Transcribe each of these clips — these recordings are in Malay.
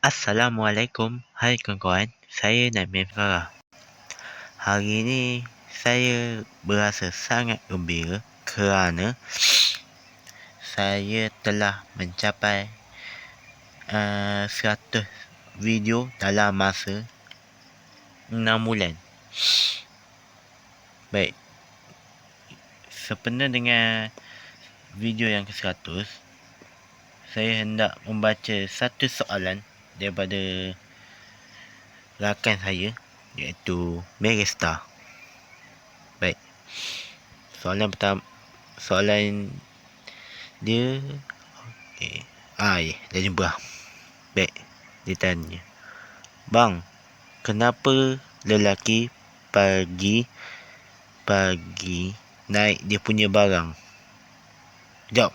Assalamualaikum, hai kawan-kawan. Saya Naim Farah. Hari ini saya berasa sangat gembira kerana saya telah mencapai uh, 100 video dalam masa 6 bulan. Baik. Sempena dengan video yang ke-100, saya hendak membaca satu soalan daripada rakan saya iaitu Meresta. Baik. Soalan pertama soalan dia okey. Ah, ya, dah jumpa. Baik. Dia tanya. Bang, kenapa lelaki pagi pagi naik dia punya barang? Jawab.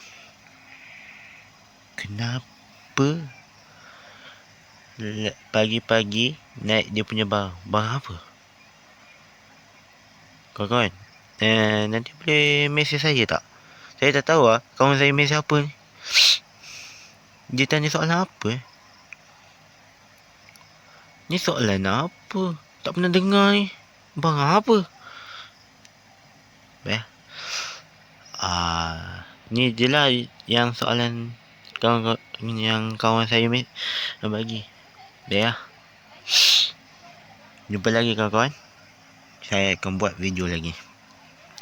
Kenapa pagi-pagi naik dia punya barang? Barang apa? Kawan-kawan, eh, nanti boleh mesej saya tak? Saya tak tahu lah kawan saya mesej apa ni. Dia tanya soalan apa eh? Ni soalan apa? Tak pernah dengar ni. Barang apa? Eh? Ah, ni je lah yang soalan kawan yang kawan saya bagi. Baik lah. Jumpa lagi kawan-kawan. Saya akan buat video lagi.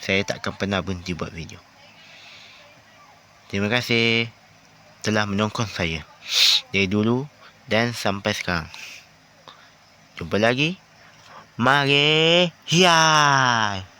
Saya tak akan pernah berhenti buat video. Terima kasih telah menonton saya. Dari dulu dan sampai sekarang. Jumpa lagi. Mari. Hiai.